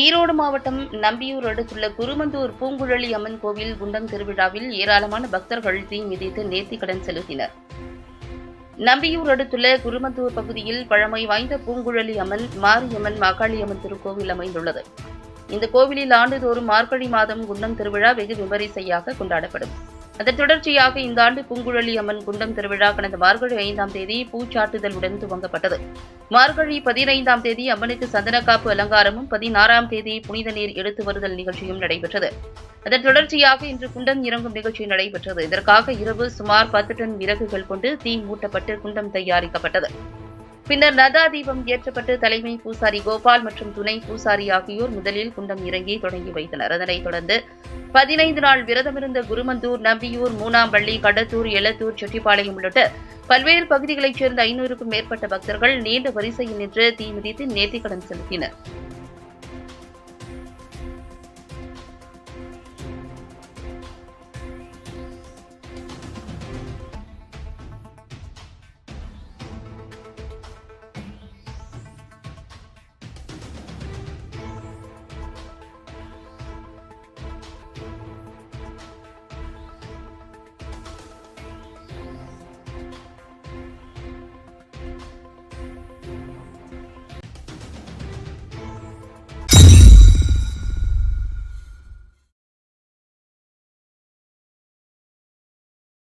ஈரோடு மாவட்டம் நம்பியூர் அடுத்துள்ள குருமந்தூர் பூங்குழலி அம்மன் கோவில் குண்டம் திருவிழாவில் ஏராளமான பக்தர்கள் தீ மிதித்து நேர்த்திக்கடன் செலுத்தினர். நம்பியூர் அடுத்துள்ள குருமந்தூர் பகுதியில் பழமை வாய்ந்த பூங்குழலி அம்மன் மாரியம்மன் மாகாளியம்மன் திருக்கோவில் அமைந்துள்ளது. இந்த கோவிலில் ஆண்டுதோறும் மார்கழி மாதம் குண்டம் திருவிழா வெகு விமரிசையாக கொண்டாடப்படும். அதன் தொடர்ச்சியாக இந்த ஆண்டு பூங்குழலி அம்மன் குண்டம் திருவிழா கடந்த மார்கழி ஐந்தாம் தேதி பூச்சாட்டுதலுடன் துவங்கப்பட்டது. மார்கழி பதினைந்தாம் தேதி அம்மனுக்கு சந்தனக்காப்பு அலங்காரமும் பதினாறாம் தேதி புனித நீர் எடுத்து வருதல் நிகழ்ச்சியும் நடைபெற்றது. அதன் தொடர்ச்சியாக இன்று குண்டம் இறங்கும் நிகழ்ச்சி நடைபெற்றது. இதற்காக இரவு சுமார் பத்து டன் விறகுகள் கொண்டு தீ மூட்டப்பட்டு குண்டம் தயாரிக்கப்பட்டது. பின்னர் நதா தீபம் ஏற்றப்பட்டு தலைமை பூசாரி கோபால் மற்றும் துணை பூசாரி ஆகியோர் முதலில் குண்டம் இறங்கி தொடங்கி வைத்தனர். அதனைத் தொடர்ந்து பதினைந்து நாள் விரதமிருந்த குருமந்தூர் நம்பியூர் மூணாம்பள்ளி கடத்தூர் எலத்தூர் செட்டிப்பாளையம் உள்ளிட்ட பல்வேறு பகுதிகளைச் சேர்ந்த ஐநூறுக்கும் மேற்பட்ட பக்தர்கள் நீண்ட வரிசையில் நின்று தீ மிதித்து நேர்த்திக்கடன் செலுத்தினர்.